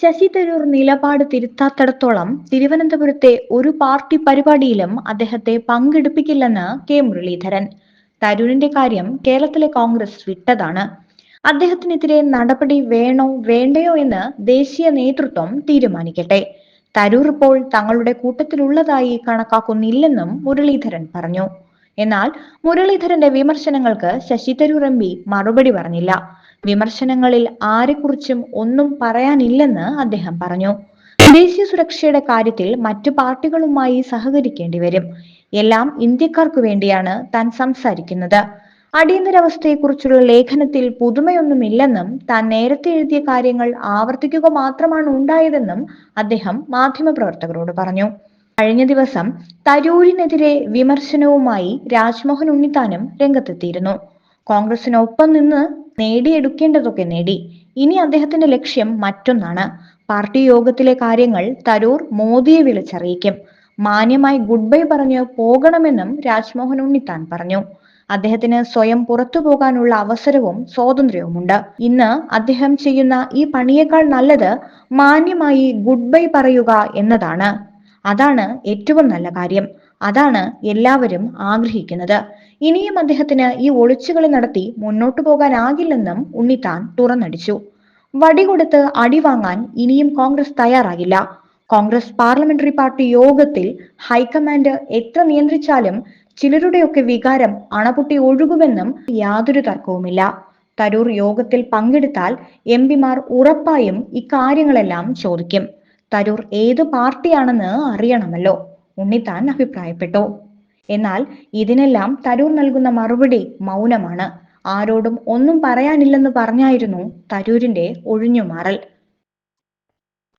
ശശി തരൂർ നിലപാട് തിരുത്താത്തിടത്തോളം തിരുവനന്തപുരത്തെ ഒരു പാർട്ടി പരിപാടിയിലും അദ്ദേഹത്തെ പങ്കെടുപ്പിക്കില്ലെന്ന് കെ മുരളീധരൻ. തരൂരിന്റെ കാര്യം കേരളത്തിലെ കോൺഗ്രസ് വിട്ടതാണ്. അദ്ദേഹത്തിനെതിരെ നടപടി വേണോ വേണ്ടയോ എന്ന് ദേശീയ നേതൃത്വം തീരുമാനിക്കട്ടെ. തരൂർ ഇപ്പോൾ തങ്ങളുടെ കൂട്ടത്തിലുള്ളതായി കണക്കാക്കുന്നില്ലെന്നും മുരളീധരൻ പറഞ്ഞു. എന്നാൽ മുരളീധരന്റെ വിമർശനങ്ങൾക്ക് ശശി തരൂർ എം മറുപടി പറഞ്ഞില്ല. വിമർശനങ്ങളിൽ ആരെക്കുറിച്ചും ഒന്നും പറയാനില്ലെന്ന് അദ്ദേഹം പറഞ്ഞു. ദേശീയ സുരക്ഷയുടെ കാര്യത്തിൽ മറ്റു പാർട്ടികളുമായി സഹകരിക്കേണ്ടി വരും. എല്ലാം ഇന്ത്യക്കാർക്ക് വേണ്ടിയാണ് താൻ സംസാരിക്കുന്നത്. അടിയന്തരാവസ്ഥയെക്കുറിച്ചുള്ള ലേഖനത്തിൽ പുതുമയൊന്നുമില്ലെന്നും താൻ നേരത്തെ എഴുതിയ കാര്യങ്ങൾ ആവർത്തിക്കുക മാത്രമാണ് ഉണ്ടായതെന്നും അദ്ദേഹം മാധ്യമപ്രവർത്തകരോട് പറഞ്ഞു. കഴിഞ്ഞ ദിവസം തരൂരിനെതിരെ വിമർശനവുമായി രാജ്മോഹൻ ഉണ്ണിത്താനും രംഗത്തെത്തിയിരുന്നു. കോൺഗ്രസിനൊപ്പം നിന്ന് നേടിയെടുക്കേണ്ടതൊക്കെ നേടി. ഇനി അദ്ദേഹത്തിന്റെ ലക്ഷ്യം മറ്റൊന്നാണ്. പാർട്ടി യോഗത്തിലെ കാര്യങ്ങൾ തരൂർ മോദിയെ വിളിച്ചറിയിക്കും. മാന്യമായി ഗുഡ് ബൈ പറഞ്ഞ് പോകണമെന്നും രാജ്മോഹൻ ഉണ്ണിത്താൻ പറഞ്ഞു. അദ്ദേഹത്തിന് സ്വയം പുറത്തു പോകാനുള്ള അവസരവും സ്വാതന്ത്ര്യവുമുണ്ട്. ഇന്ന് അദ്ദേഹം ചെയ്യുന്ന ഈ പണിയേക്കാൾ നല്ലത് മാന്യമായി ഗുഡ് ബൈ പറയുക എന്നതാണ്. അതാണ് ഏറ്റവും നല്ല കാര്യം. അതാണ് എല്ലാവരും ആഗ്രഹിക്കുന്നത്. ഇനിയും അദ്ദേഹത്തിന് ഈ ഒളിച്ചുകളി നടത്തി മുന്നോട്ടു പോകാനാകില്ലെന്നും ഉണ്ണിത്താൻ തുറന്നടിച്ചു. വടി കൊടുത്ത് അടി വാങ്ങാൻ ഇനിയും കോൺഗ്രസ് തയ്യാറാകില്ല. കോൺഗ്രസ് പാർലമെന്ററി പാർട്ടി യോഗത്തിൽ ഹൈക്കമാൻഡ് എത്ര നിയന്ത്രിച്ചാലും ചിലരുടെയൊക്കെ വികാരം അണപൊട്ടി ഒഴുകുമെന്നും യാതൊരു തർക്കവുമില്ല. തരൂർ യോഗത്തിൽ പങ്കെടുത്താൽ എം പിമാർ ഉറപ്പായും ഇക്കാര്യങ്ങളെല്ലാം ചോദിക്കും. തരൂർ ഏത് പാർട്ടിയാണെന്ന് അറിയണമല്ലോ. ഉണ്ണിത്താൻ അഭിപ്രായപ്പെട്ടു. എന്നാൽ ഇതിനെല്ലാം തരൂർ നൽകുന്ന മറുപടി മൗനമാണ്. ആരോടും ഒന്നും പറയാനില്ലെന്ന് പറഞ്ഞായിരുന്നു തരൂരിന്റെ ഒഴിഞ്ഞുമാറൽ.